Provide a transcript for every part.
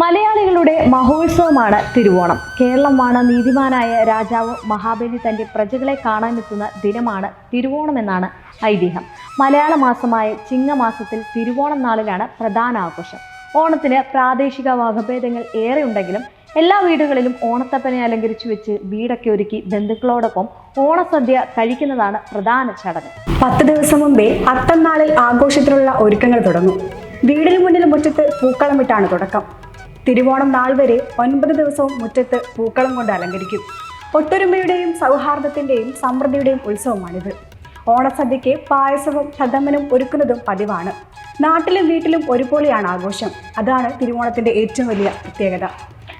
മലയാളികളുടെ മഹോത്സവമാണ് തിരുവോണം. കേരളമാണ് നീതിമാനായ രാജാവ് മഹാബലി തന്റെ പ്രജകളെ കാണാനെത്തുന്ന ദിനമാണ് തിരുവോണം എന്നാണ് ഐതിഹ്യം. മലയാള മാസമായ ചിങ്ങമാസത്തിൽ തിരുവോണം നാളിലാണ് പ്രധാന ആഘോഷം. ഓണത്തിന് പ്രാദേശിക വകഭേദങ്ങൾ ഏറെ ഉണ്ടെങ്കിലും എല്ലാ വീടുകളിലും ഓണത്തപ്പനെ അലങ്കരിച്ചു വെച്ച് വീടൊക്കെ ഒരുക്കി ബന്ധുക്കളോടൊപ്പം ഓണസദ്യ കഴിക്കുന്നതാണ് പ്രധാന ചടങ്ങ്. പത്ത് ദിവസം മുമ്പേ അത്തം നാളിൽ ആഘോഷത്തിനുള്ള ഒരുക്കങ്ങൾ തുടങ്ങും. വീടിന് മുന്നിൽ മുറ്റത്ത് പൂക്കളമിട്ടാണ് തുടക്കം. തിരുവോണം നാൾ വരെ ഒൻപത് ദിവസവും മുറ്റത്ത് പൂക്കളം കൊണ്ട് അലങ്കരിക്കും. ഒത്തൊരുമയുടെയും സൗഹാർദ്ദത്തിന്റെയും സമൃദ്ധിയുടെയും ഉത്സവമാണിത്. ഓണസദ്യയ്ക്ക് പായസവും പ്രഥമനും ഒരുക്കുന്നതും പതിവാണ്. നാട്ടിലും വീട്ടിലും ഒരുപോലെയാണ് ആഘോഷം. അതാണ് തിരുവോണത്തിന്റെ ഏറ്റവും വലിയ പ്രത്യേകത.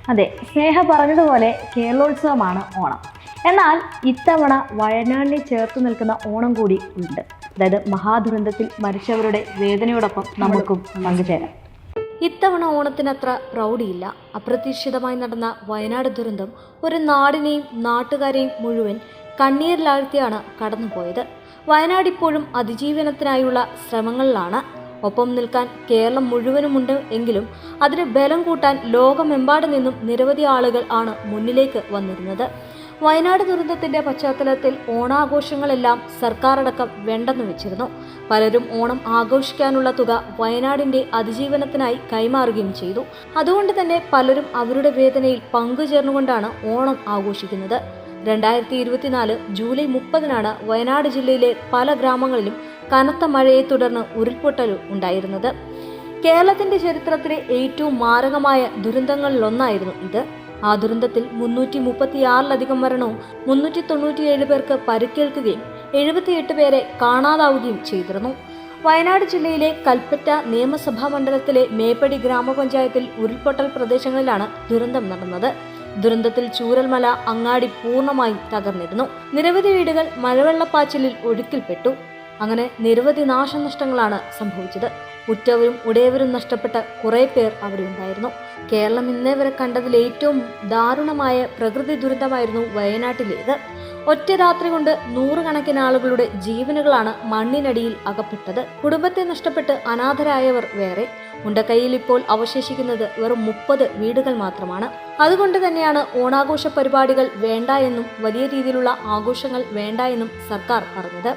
അതെ സ്നേഹ പറഞ്ഞതുപോലെ കേരളോത്സവമാണ് ഓണം. എന്നാൽ ഇത്തവണ വയനാടിനെ ചേർത്ത് നിൽക്കുന്ന ഓണം കൂടി ഉണ്ട്. അതായത് മഹാദുരന്തത്തിൽ മരിച്ചവരുടെ വേദനയോടൊപ്പം നമുക്കും പങ്കുചേരാം. ഇത്തവണ ഓണത്തിനത്ര പ്രൗഢിയില്ല. അപ്രതീക്ഷിതമായി നടന്ന വയനാട് ദുരന്തം ഒരു നാടിനെയും നാട്ടുകാരെയും മുഴുവൻ കണ്ണീരിലാഴ്ത്തിയാണ് കടന്നുപോയത്. വയനാട് ഇപ്പോഴും അതിജീവനത്തിനായുള്ള ശ്രമങ്ങളിലാണ്. ഒപ്പം നിൽക്കാൻ കേരളം മുഴുവനുമുണ്ട് എങ്കിലും അതിന് ബലം കൂട്ടാൻ ലോകമെമ്പാട് നിന്നും നിരവധി ആളുകൾ ആണ് മുന്നിലേക്ക് വന്നിരുന്നത്. വയനാട് ദുരന്തത്തിന്റെ പശ്ചാത്തലത്തിൽ ഓണാഘോഷങ്ങളെല്ലാം സർക്കാർ അടക്കം വേണ്ടെന്ന് വെച്ചിരുന്നു. പലരും ഓണം ആഘോഷിക്കാനുള്ള തുക വയനാടിന്റെ അതിജീവനത്തിനായി കൈമാറുകയും ചെയ്തു. അതുകൊണ്ട് തന്നെ പലരും അവരുടെ വേദനയിൽ പങ്കുചേർന്നുകൊണ്ടാണ് ഓണം ആഘോഷിക്കുന്നത്. രണ്ടായിരത്തി ഇരുപത്തിനാല് ജൂലൈ മുപ്പതിനാണ് വയനാട് ജില്ലയിലെ പല ഗ്രാമങ്ങളിലും കനത്ത മഴയെ തുടർന്ന് ഉരുൾപൊട്ടൽ ഉണ്ടായിരുന്നത്. കേരളത്തിന്റെ ചരിത്രത്തിലെ ഏറ്റവും മാരകമായ ദുരന്തങ്ങളിലൊന്നായിരുന്നു ഇത്. ആ ദുരന്തത്തിൽ മുന്നൂറ്റി മുപ്പത്തിയാറിലധികം മരണവും മുന്നൂറ്റി തൊണ്ണൂറ്റിയേഴ് പേർക്ക് പരിക്കേൽക്കുകയും എഴുപത്തിയെട്ട് പേരെ കാണാതാവുകയും ചെയ്തിരുന്നു. വയനാട് ജില്ലയിലെ കൽപ്പറ്റ നിയമസഭാ മണ്ഡലത്തിലെ മേപ്പടി ഗ്രാമപഞ്ചായത്തിൽ ഉരുൾപൊട്ടൽ പ്രദേശങ്ങളിലാണ് ദുരന്തം നടന്നത്. ദുരന്തത്തിൽ ചൂരൽമല അങ്ങാടി പൂർണമായും തകർന്നിരുന്നു. നിരവധി വീടുകൾ മഴവെള്ളപ്പാച്ചിലിൽ ഒഴുക്കിൽപ്പെട്ടു. അങ്ങനെ നിരവധി നാശനഷ്ടങ്ങളാണ് സംഭവിച്ചത്. ഉറ്റവരും ഉടയവരും നഷ്ടപ്പെട്ട കുറേ പേർ അവിടെ ഉണ്ടായിരുന്നു. കേരളം ഇന്നേ വരെ കണ്ടതിൽ ഏറ്റവും ദാരുണമായ പ്രകൃതി ദുരന്തമായിരുന്നു വയനാട്ടിലേത്. ഒറ്റ രാത്രി കൊണ്ട് നൂറുകണക്കിന് ആളുകളുടെ ജീവനുകളാണ് മണ്ണിനടിയിൽ അകപ്പെട്ടത്. കുടുംബത്തെ നഷ്ടപ്പെട്ട് അനാഥരായവർ വേറെ. ഉണ്ടക്കൈയിൽ ഇപ്പോൾ അവശേഷിക്കുന്നത് വെറും മുപ്പത് വീടുകൾ മാത്രമാണ്. അതുകൊണ്ട് തന്നെയാണ് ഓണാഘോഷ പരിപാടികൾ വേണ്ട എന്നും വലിയ രീതിയിലുള്ള ആഘോഷങ്ങൾ വേണ്ട എന്നും സർക്കാർ പറഞ്ഞത്.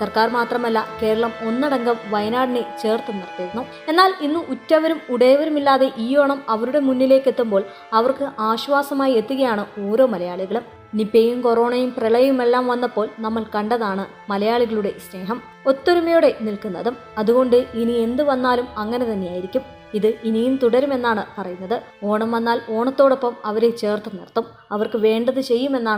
സർക്കാർ മാത്രമല്ല കേരളം ഒന്നടങ്കം വയനാടിനെ ചേർത്ത് നിർത്തിയിരുന്നു. എന്നാൽ ഇന്ന് ഉറ്റവരും ഉടയവരുമില്ലാതെ ഈ ഓണം അവരുടെ മുന്നിലേക്ക് എത്തുമ്പോൾ അവർക്ക് ആശ്വാസമായി എത്തുകയാണ് ഓരോ മലയാളികളും. നിപ്പയും കൊറോണയും പ്രളയവും എല്ലാം വന്നപ്പോൾ നമ്മൾ കണ്ടതാണ് മലയാളികളുടെ സ്നേഹം ഒത്തൊരുമയോടെ നിൽക്കുന്നതും. അതുകൊണ്ട് ഇനി എന്ത് വന്നാലും അങ്ങനെ തന്നെയായിരിക്കും. ഇത് ഇനിയും തുടരുമെന്നാണ് പറയുന്നത്. ഓണം വന്നാൽ ഓണത്തോടൊപ്പം അവരെ ചേർത്ത് നിർത്തും. അവർക്ക് വേണ്ടത് ചെയ്യുമെന്നാണ്